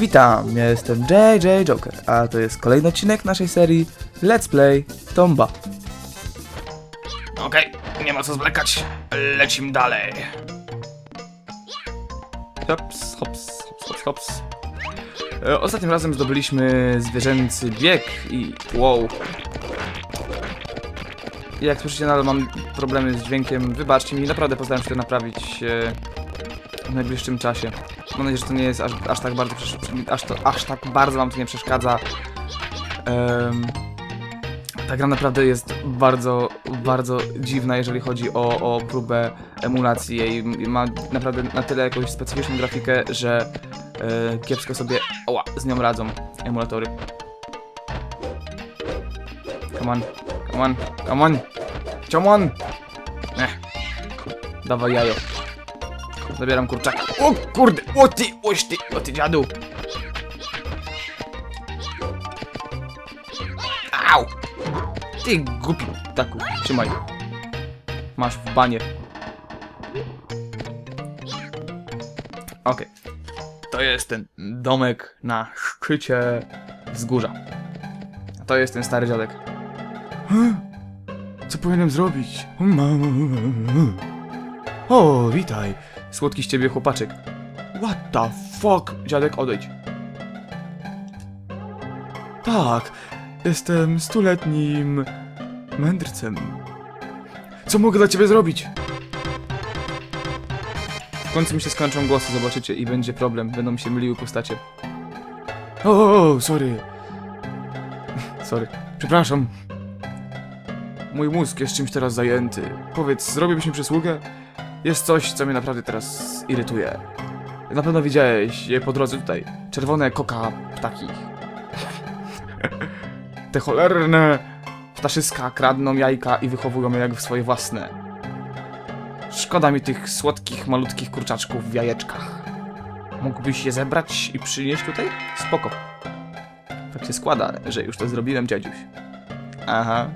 Witam, ja jestem JJ Joker, a to jest kolejny odcinek naszej serii Let's Play Tomba. Okej, nie ma co zwlekać. Lecimy dalej. Hops, hops, hops, hops, hops. E, Ostatnim razem zdobyliśmy zwierzęcy bieg i wow. Jak słyszycie, nadal mam problemy z dźwiękiem. Wybaczcie mi, naprawdę postaram się to naprawić e, w najbliższym czasie. Mam nadzieję, że to nie jest aż, aż tak bardzo aż, to, aż tak bardzo wam to nie przeszkadza. Em, ta gra naprawdę jest bardzo, bardzo dziwna, jeżeli chodzi o, o próbę emulacji jej. Ma naprawdę na tyle jakąś specyficzną grafikę, że e, kiepsko sobie oła, z nią radzą emulatory. Come on, come on, come on, come on! Ech. Dawaj jajo. Zabieram kurczaka. O kurde, o ty, oś ty, o ty dziadu. Au! Ty głupi taku, trzymaj. Masz w banie. Okej. To jest ten domek na szczycie wzgórza. To jest ten stary dziadek. Co powinienem zrobić? O, witaj. Słodki z ciebie chłopaczek. What the fuck? Dziadek, odejdź. Tak, jestem stuletnim mędrcem. Co mogę dla ciebie zrobić? W końcu mi się skończą głosy, zobaczycie, i będzie problem. Będą mi się myliły postacie. O, o, o, sorry. Sorry. Przepraszam. Mój mózg jest czymś teraz zajęty. Powiedz, zrobiłbyś mi przysługę? Jest coś, co mnie naprawdę teraz irytuje. Na pewno widziałeś je po drodze tutaj. Czerwone koka ptaki. Te cholerne ptaszyska kradną jajka i wychowują je jak w swoje własne. Szkoda mi tych słodkich, malutkich kurczaczków w jajeczkach. Mógłbyś je zebrać i przynieść tutaj? Spoko. Tak się składa, że już to zrobiłem, dziadziuś. Aha.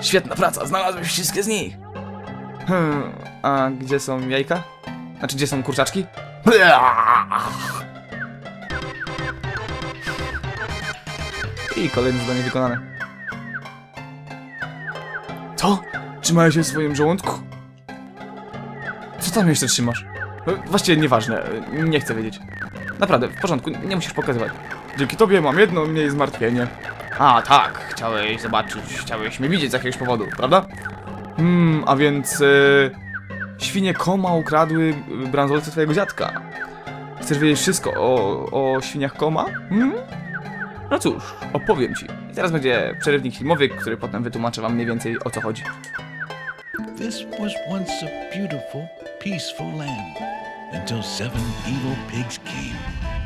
Świetna praca, znalazłeś wszystkie z nich. Hmm, a gdzie są jajka? Znaczy, gdzie są kurczaczki? I kolejne zadanie wykonane. Co? Trzymałeś się w swoim żołądku? Co tam jeszcze trzymasz? E, Właściwie nieważne, nie chcę wiedzieć. Naprawdę, w porządku, nie musisz pokazywać. Dzięki tobie mam jedno mniej zmartwienie. A, tak, chciałeś zobaczyć, chciałeś mnie widzieć z jakiegoś powodu, prawda? Hmm, a więc... E, świnie Koma ukradły e, bransoletę twojego dziadka. Chcesz wiedzieć wszystko o, o świniach Koma? Hmm? No cóż, opowiem ci. I teraz będzie przerywnik filmowy, który potem wytłumaczę wam mniej więcej o co chodzi. This was once a beautiful, peaceful land until seven evil pigs came.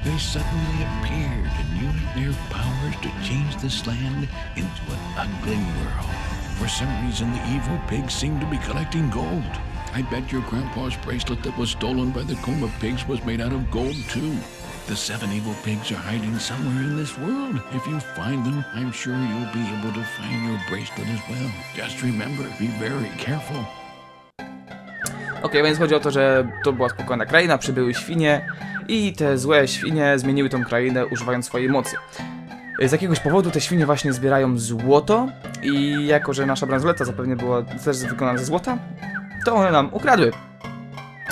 They suddenly appeared and used their powers to change this land into an ugly world. For some reason, the evil pigs seemed to be collecting gold. I bet your grandpa's bracelet that was stolen by the Coma pigs was made out of gold, too. The seven evil pigs are hiding somewhere in this world. If you find them, I'm sure you'll be able to find your bracelet as well. Just remember, be very careful. Okej, więc chodzi o to, że to była spokojna kraina, przybyły świnie i te złe świnie zmieniły tą krainę używając swojej mocy. Z jakiegoś powodu te świnie właśnie zbierają złoto i jako, że nasza bransoleta zapewne była też wykonana ze złota, to one nam ukradły.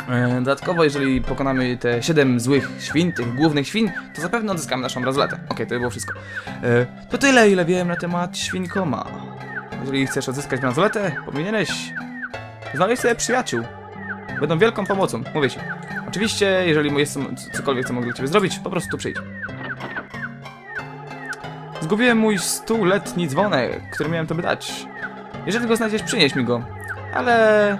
E, Dodatkowo, jeżeli pokonamy te 7 złych świn, tych głównych świn, to zapewne odzyskamy naszą bransoletę. Okej, to było wszystko. E, To tyle, ile wiem na temat świnkoma. Jeżeli chcesz odzyskać bransoletę, powinieneś znaleźć sobie przyjaciół. Będą wielką pomocą, mówię ci. Oczywiście, jeżeli jest cokolwiek, co mogę dla ciebie zrobić, po prostu tu przyjdź. Zgubiłem mój stuletni dzwonek, który miałem tobie dać. Jeżeli go znajdziesz, przynieś mi go. Ale e,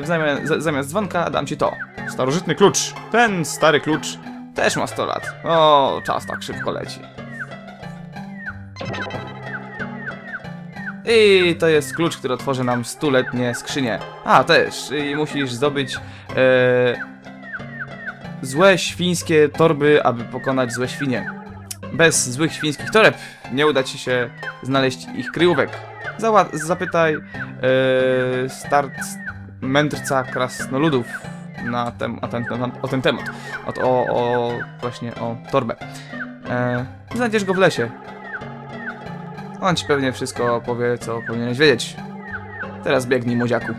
w zamian, za- zamiast dzwonka dam ci to. Starożytny klucz. Ten stary klucz też ma 100 lat. O, czas tak szybko leci. I to jest klucz, który otworzy nam stuletnie skrzynie. A, też. I musisz zdobyć e, złe świńskie torby, aby pokonać złe świnie. Bez złych świńskich toreb nie uda ci się znaleźć ich kryjówek. Zała zapytaj e, start mędrca krasnoludów na, tem, na, ten, na, o ten temat. O, o, o właśnie o torbę. E, znajdziesz go w lesie. On ci pewnie wszystko powie, co powinieneś wiedzieć. Teraz biegnij, młodziaku.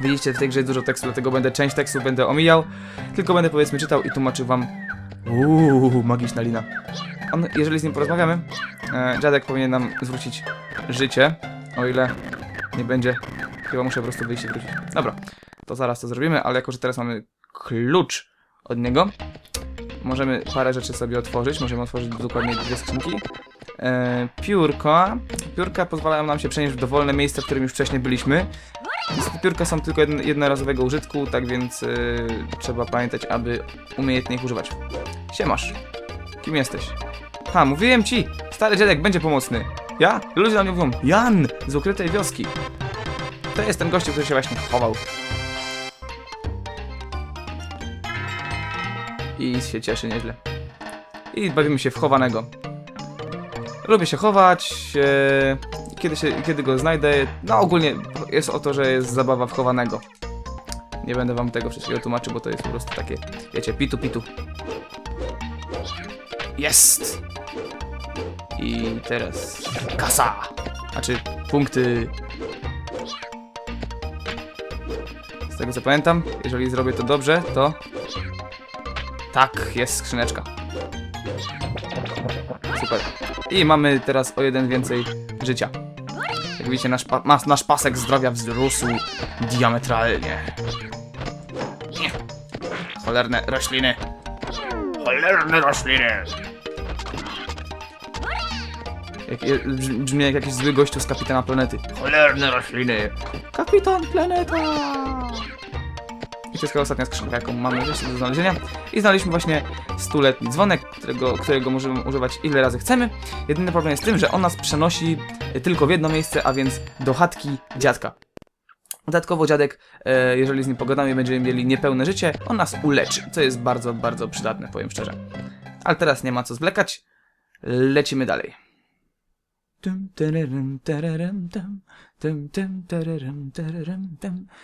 Widzicie, w tej grze dużo tekstu, dlatego będę część tekstu będę omijał. Tylko będę powiedzmy czytał i tłumaczył wam. Uuu, magiczna lina. On, jeżeli z nim porozmawiamy, e, dziadek powinien nam zwrócić życie, o ile nie będzie. Chyba muszę po prostu wyjść i wrócić. Dobra, to zaraz to zrobimy, ale jako, że teraz mamy klucz od niego, możemy parę rzeczy sobie otworzyć. Możemy otworzyć dokładnie dwie skrzynki. E, piórka. Piórka pozwalają nam się przenieść w dowolne miejsce, w którym już wcześniej byliśmy. Niestety piórka są tylko jedno, jednorazowego użytku, tak więc y, trzeba pamiętać, aby umiejętnie ich używać. Siemasz. Kim jesteś? Ha, mówiłem ci! Stary dziadek będzie pomocny. Ja? Ludzie na mnie mówią Jan! Z ukrytej wioski. To jest ten gościu, który się właśnie chował. I się cieszy nieźle. I bawimy się w chowanego. Lubię się chować. E, kiedy, się, kiedy go znajdę, no ogólnie jest o to, że jest zabawa w chowanego. Nie będę wam tego wszystkiego tłumaczył, bo to jest po prostu takie, wiecie, pitu pitu. Jest! I teraz kasa! Znaczy punkty. Z tego co pamiętam, jeżeli zrobię to dobrze, to tak, jest skrzyneczka. Super. I mamy teraz o jeden więcej życia. Jak widzicie, nasz, pa mas- nasz pasek zdrowia wzrósł diametralnie. Nie. Cholerne rośliny. Cholerne rośliny! Jak, brz- brzmi jak jakiś zły gościu z kapitana planety. Cholerne rośliny! Kapitan Planeta! I to jest ostatnia skrzynka, jaką mamy jeszcze do znalezienia. I znaleźliśmy właśnie stuletni dzwonek, którego, którego możemy używać ile razy chcemy. Jedyny problem jest tym, że on nas przenosi tylko w jedno miejsce, a więc do chatki dziadka. Dodatkowo dziadek, e, jeżeli z nim pogadamy będziemy mieli niepełne życie, on nas uleczy, co jest bardzo, bardzo przydatne, powiem szczerze. Ale teraz nie ma co zwlekać, lecimy dalej.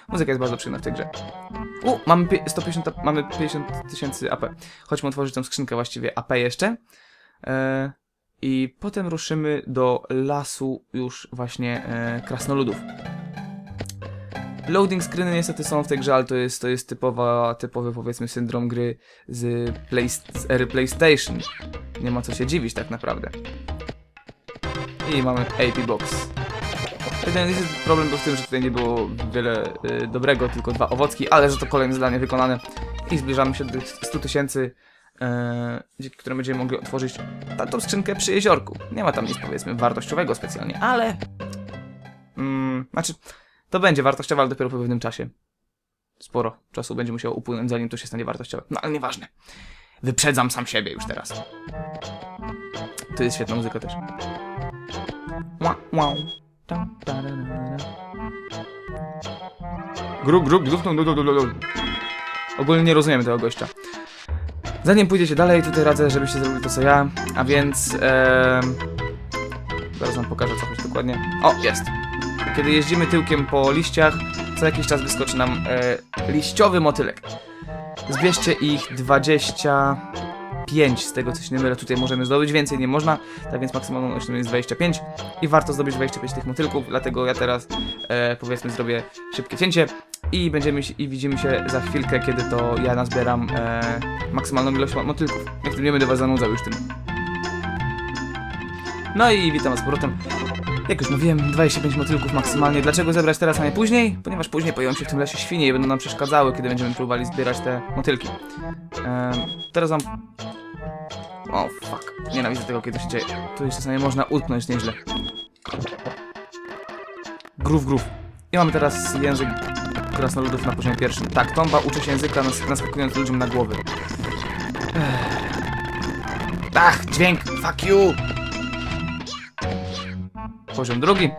Muzyka jest bardzo przyjemna w tej grze. U, mamy pie- 150, a- mamy 50 tysięcy AP. Chodźmy otworzyć tą skrzynkę właściwie AP jeszcze. E, I potem ruszymy do lasu już właśnie e, krasnoludów. Loading screeny niestety są w tej grze, ale to jest, to jest typowa, typowy powiedzmy syndrom gry z, play, z ery PlayStation. Nie ma co się dziwić tak naprawdę. I mamy AP Box. Jeden jest problem był w tym, że tutaj nie było wiele y, dobrego, tylko dwa owocki, ale że to kolejne zadanie wykonane i zbliżamy się do tych 100 tysięcy, e, dzięki którym będziemy mogli otworzyć tą skrzynkę przy jeziorku. Nie ma tam nic powiedzmy wartościowego specjalnie, ale... Mm, znaczy, to będzie wartościowe, ale dopiero po pewnym czasie. Sporo czasu będzie musiało upłynąć, zanim to się stanie wartościowe. No ale nieważne. Wyprzedzam sam siebie już teraz. To jest świetna muzyka też. Wow, wow. Grup, grup. Ogólnie nie rozumiemy tego gościa. Zanim pójdziecie dalej, tutaj radzę, żebyście zrobili to co ja, a więc... em, zaraz wam pokażę co dokładnie. O, jest! Kiedy jeździmy tyłkiem po liściach, co jakiś czas wyskoczy nam e, liściowy motylek. Zbierzcie ich 25 z tego co się nie mylę, tutaj możemy zdobyć, więcej nie można, tak więc maksymalną ilością jest 25 i warto zdobyć 25 tych motylków, dlatego ja teraz e, powiedzmy zrobię szybkie cięcie i będziemy i widzimy się za chwilkę, kiedy to ja nazbieram e, maksymalną ilość mo- motylków. Jak tym nie będę was zanudzał już tym. No i witam z powrotem. Jak już mówiłem, 25 motylków maksymalnie. Dlaczego zebrać teraz, a nie później? Ponieważ później pojawią się w tym lesie świnie i będą nam przeszkadzały, kiedy będziemy próbowali zbierać te motylki. Em, teraz wam... O, fuck. Nienawidzę tego, kiedy się dzieje. Tu jeszcze czasami można utknąć nieźle. Grów, grów. I mamy teraz język krasnoludów na poziomie pierwszym. Tak, Tomba uczy się języka nas naskakując ludziom na głowy. Ach, dźwięk! Fuck you! Poziom drugi.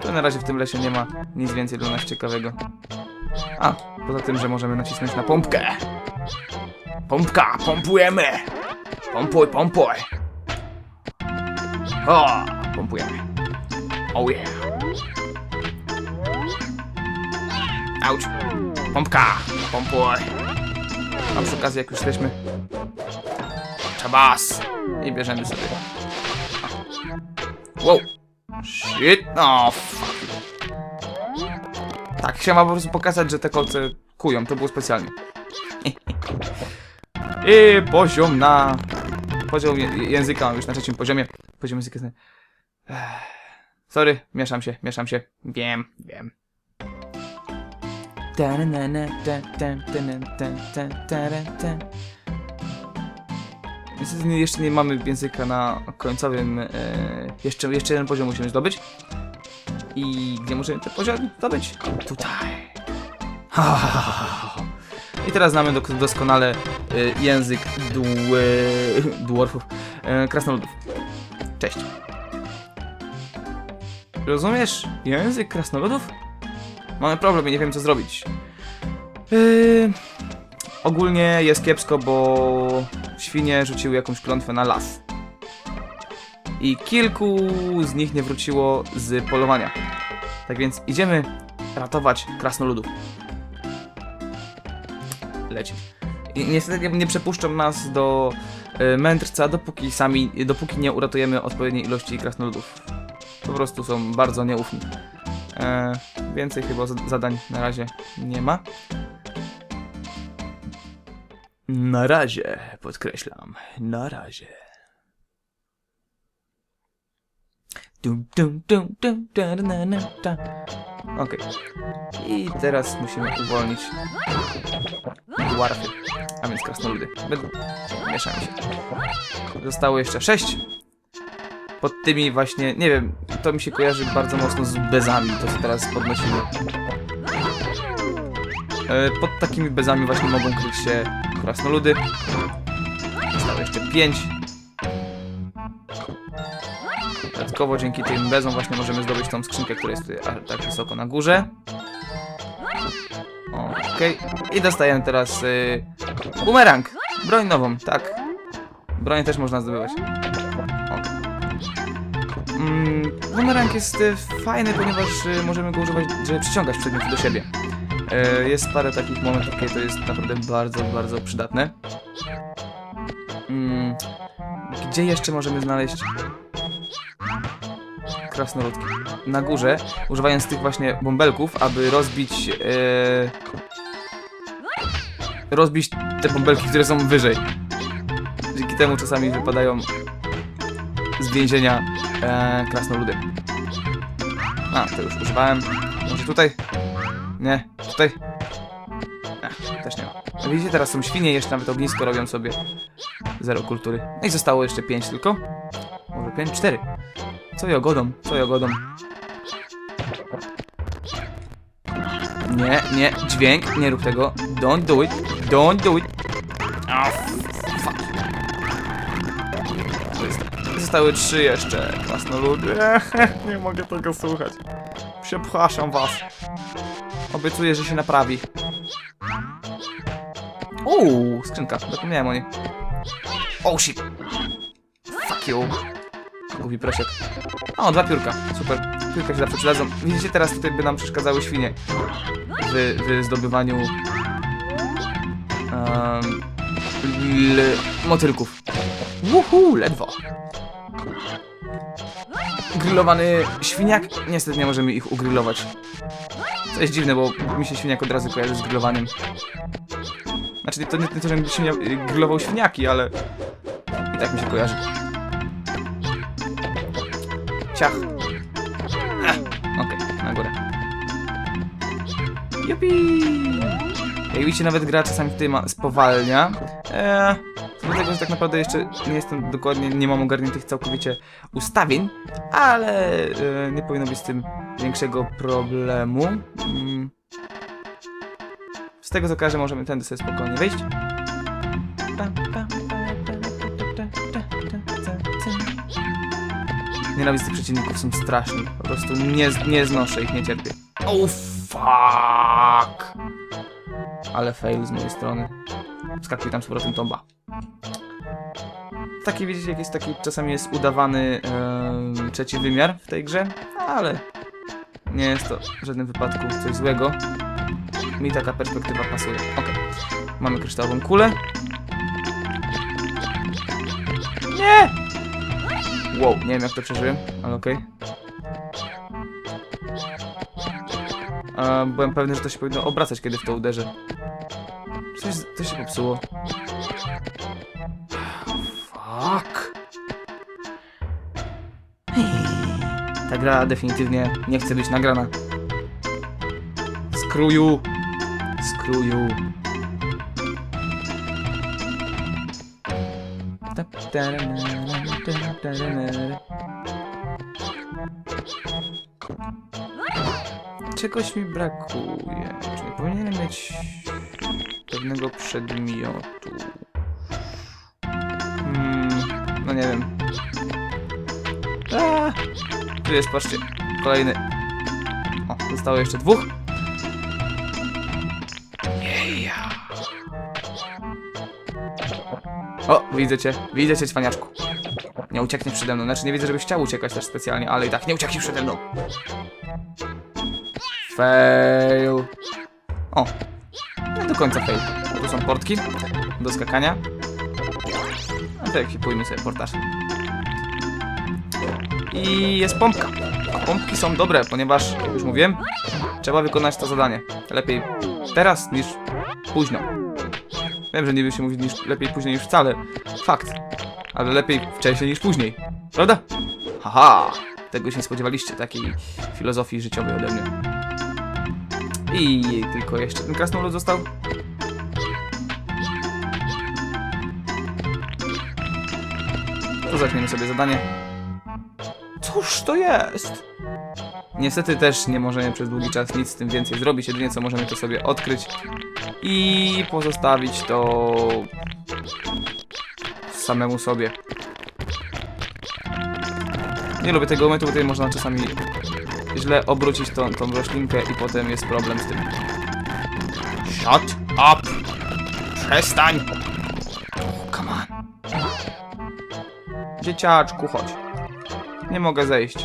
To na razie w tym lesie nie ma nic więcej dla nas ciekawego. A, poza tym, że możemy nacisnąć na pompkę. Pompka, pompujemy! Pompuj, pompuj! O, pompujemy. Oh yeah. Auć. Pompka, pompuj. A przy okazji, jak już jesteśmy, Czabas. i bierzemy sobie. Wow! Shit! No. Tak, chciałem po prostu pokazać, że te kolce kują, to było specjalnie. I poziom na... Poziom języka mam już na trzecim poziomie. Poziom języka jest. Sorry, mieszam się, mieszam się. Wiem, wiem. Niestety nie- jeszcze nie mamy języka na końcowym. E, jeszcze, jeszcze jeden poziom musimy zdobyć. I gdzie możemy ten poziom zdobyć? Tutaj. I teraz znamy doskonale e, język dł, e, dwarfów, e, krasnoludów. Cześć. Rozumiesz język krasnoludów? Mamy problem i nie wiem co zrobić. Yy, ogólnie jest kiepsko, bo świnie rzuciły jakąś klątwę na las. I kilku z nich nie wróciło z polowania. Tak więc idziemy ratować krasnoludów. Leci. I niestety nie, przepuszczą nas do y, mędrca, dopóki sami, dopóki nie uratujemy odpowiedniej ilości krasnoludów. Po prostu są bardzo nieufni. E, więcej chyba zad- zadań na razie nie ma. Na razie, podkreślam. Na razie. Dum, dum, dum, dum, da, na, na, da. Okej. I teraz musimy uwolnić dwarfy, a więc krasnoludy. Będą mieszamy się. Zostało jeszcze sześć. Pod tymi właśnie, nie wiem, to mi się kojarzy bardzo mocno z bezami, to co teraz podnosimy. E, Pod takimi bezami właśnie mogą kryć się krasnoludy. Zostało jeszcze 5. Dodatkowo dzięki tym bezom właśnie możemy zdobyć tą skrzynkę, która jest tutaj tak wysoko na górze. Okej. I dostajemy teraz y, bumerang. Broń nową, tak. Broń też można zdobywać. Mm, bumerang jest y, fajny, ponieważ y, możemy go używać, żeby przyciągać przedmioty do siebie. E, Jest parę takich momentów, kiedy to jest naprawdę bardzo, bardzo przydatne. Mm, Gdzie jeszcze możemy znaleźć krasnoludki? Na górze, używając tych właśnie bąbelków, aby rozbić e, rozbić te bąbelki, które są wyżej. Dzięki temu czasami wypadają z więzienia e, krasnoludy. A, to już używałem. Może tutaj? Nie, tutaj. Ech, też nie ma. No widzicie, teraz są świnie, jeszcze nawet ognisko robią sobie. Zero kultury. No i zostało jeszcze pięć tylko. Może pięć? Cztery. Co jogodą? Co jogodą? Nie, nie, dźwięk, nie rób tego. Don't do it. Don't do it. Zostały trzy jeszcze. Krasnoludy. nie mogę tego słuchać. Przepraszam was. Obiecuję, że się naprawi. Uuu, skrzynka. Zapomniałem o niej. Oh shit. Fuck you. Gubi prosiek. O, dwa piórka. Super. Piórka się zawsze przydadzą. Widzicie, teraz tutaj by nam przeszkadzały świnie w, w zdobywaniu um, motylków. Wuhu, ledwo. Grillowany świniak? Niestety nie możemy ich ugrillować. Co jest dziwne, bo mi się świniak od razu kojarzy z grillowaniem. Znaczy, to nie, nie to, żebym świnia, grillował świniaki, ale i tak mi się kojarzy. Ciach. Okej, na górę. Jupi! Jak widzicie, nawet gra czasami tutaj ma, spowalnia. Eee, dlatego, że tak naprawdę jeszcze nie jestem dokładnie, nie mam ogarniętych całkowicie ustawień, ale e, nie powinno być z tym większego problemu. Mm. Z tego co kojarzę, możemy tędy sobie spokojnie ta. Nienawidzę tych przeciwników, są straszni. Po prostu nie, nie znoszę ich, nie cierpię. Oh fuck! Ale fail z mojej strony. Skakuj tam z powrotem tomba. Taki widzicie, jak jest taki czasami jest udawany em, trzeci wymiar w tej grze, ale nie jest to w żadnym wypadku coś złego. mi taka perspektywa pasuje. Okej. Mamy kryształową kulę. Nie! Wow, nie wiem jak to przeżyłem, ale okej. A, Byłem pewny, że to się powinno obracać, kiedy w to uderzę. Coś, coś się popsuło. Fuck. Ta gra definitywnie nie chce być nagrana. Skruju. Skruju. Czegoś mi brakuje. Czy nie powinienem mieć pewnego przedmiotu? Hmm, no nie wiem. A, tu jest, patrzcie. Kolejny. O, zostało jeszcze dwóch. Yeah. O, widzę cię, widzę cię, cwaniaczku. Nie uciekniesz przede mną. Znaczy, nie widzę, żebyś chciał uciekać też specjalnie, ale i tak nie uciekniesz przede mną. Fail. O. Nie do końca fail. Tu są portki do skakania. A to ekipujmy sobie portaż. I jest pompka. A pompki są dobre, ponieważ, jak już mówiłem, trzeba wykonać to zadanie. Lepiej teraz niż późno. Wiem, że nie by się mówić niż lepiej później niż wcale. Fakt. Ale lepiej wcześniej niż później. Prawda? Haha! Tego się nie spodziewaliście, takiej filozofii życiowej ode mnie. I tylko jeszcze ten krasnolud został. To zaczniemy sobie zadanie. Cóż to jest? Niestety też nie możemy przez długi czas nic z tym więcej zrobić. Jedynie co możemy to sobie odkryć i pozostawić to samemu sobie. Nie lubię tego momentu, bo tutaj można czasami źle obrócić tą, tą roślinkę i potem jest problem z tym. Shut up! Przestań! Come on. Dzieciaczku, chodź. Nie mogę zejść.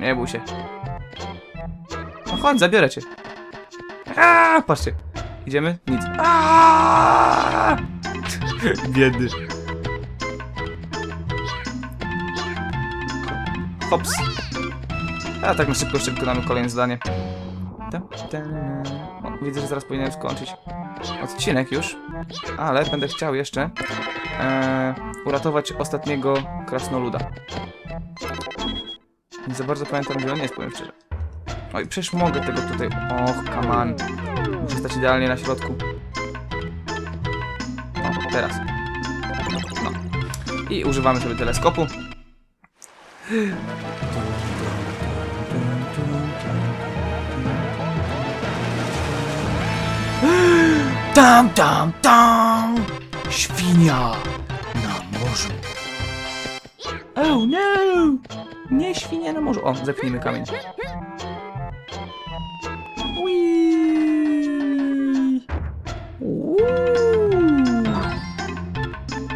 Nie bój się. No chodź, zabiorę cię. Aaaa, patrzcie. Idziemy? Nic. Aaaa! Biedy. Hops. A tak na szybko jeszcze wykonamy kolejne na. O, widzę, że zaraz powinienem skończyć odcinek już, ale będę chciał jeszcze e, uratować ostatniego krasnoluda. Nie za bardzo pamiętam, gdzie on jest, powiem szczerze. Oj, przecież mogę tego tutaj... Och, on. Muszę stać idealnie na środku. O, teraz. No. I używamy sobie teleskopu. Tam, tam, tam! Świnia na morzu. Oh no! Nie świnia na morzu. O, zepnijmy kamień.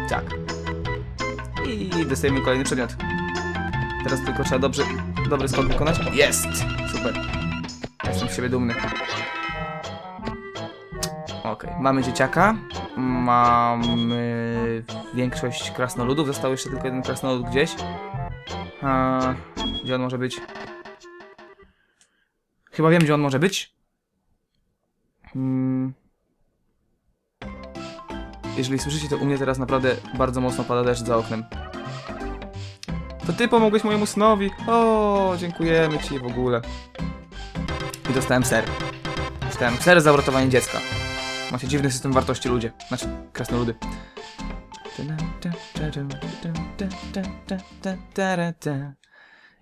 Tak. I dostajemy kolejny przedmiot. Teraz tylko trzeba dobrze, dobry skok wykonać. Jest! Super. Jestem z siebie dumny. Okej, mamy dzieciaka, mamy większość krasnoludów, został jeszcze tylko jeden krasnolud gdzieś. A, gdzie on może być? Chyba wiem, gdzie on może być. Hmm. Jeżeli słyszycie, to u mnie teraz naprawdę bardzo mocno pada deszcz za oknem. To ty pomogłeś mojemu synowi. O, dziękujemy ci w ogóle. I dostałem ser. Dostałem ser za uratowanie dziecka. Macie dziwny system wartości ludzie. Znaczy, krasnoludy.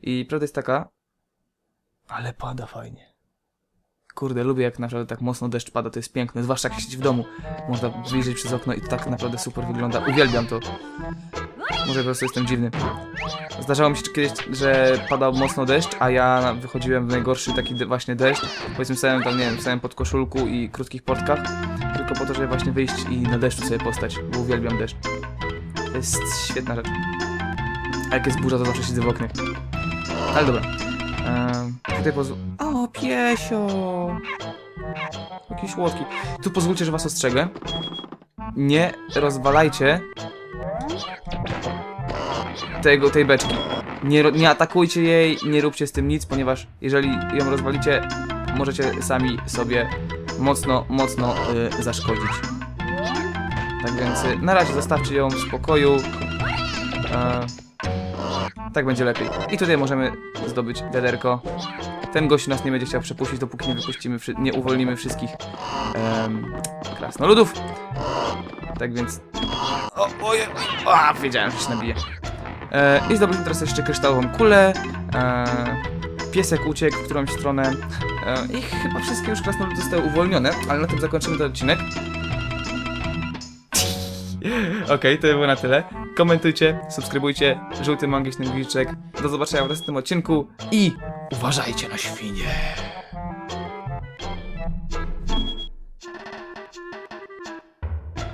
I prawda jest taka... Ale pada fajnie. Kurde, lubię jak naprawdę tak mocno deszcz pada, to jest piękne, zwłaszcza jak siedzieć w domu. Można wyjrzeć przez okno i tak naprawdę super wygląda. Uwielbiam to. Może po prostu jestem dziwny. Zdarzało mi się kiedyś, że padał mocno deszcz, a ja wychodziłem w najgorszy taki właśnie deszcz. Powiedzmy stałem tam, nie wiem, stałem pod koszulku i krótkich portkach, tylko po to, żeby właśnie wyjść i na deszczu sobie postać, bo uwielbiam deszcz. To jest świetna rzecz. A jak jest burza, to zawsze siedzę w oknie. Ale dobra. Em, tutaj pozw... O, piesio! Jakieś łotki. Tu pozwólcie, że was ostrzegę. Nie rozwalajcie tego, tej beczki. Nie, nie atakujcie jej, nie róbcie z tym nic, ponieważ jeżeli ją rozwalicie, możecie sami sobie mocno, mocno y, zaszkodzić. Tak więc y, na razie zostawcie ją w spokoju. E, tak będzie lepiej. I tutaj możemy zdobyć wiaderko. Ten gość nas nie będzie chciał przepuścić, dopóki nie wypuścimy, nie uwolnimy wszystkich em, krasnoludów. Tak więc... O, oje, a, wiedziałem, że się nabije. E, I zdobyliśmy teraz jeszcze kryształową kulę. E, piesek uciekł w którąś stronę. E, I chyba wszystkie już krasnoludy zostały uwolnione, ale na tym zakończymy ten odcinek. Okej, to było na tyle. Komentujcie, subskrybujcie, żółty magiczny guziczek. Do zobaczenia w następnym odcinku i uważajcie na świnie.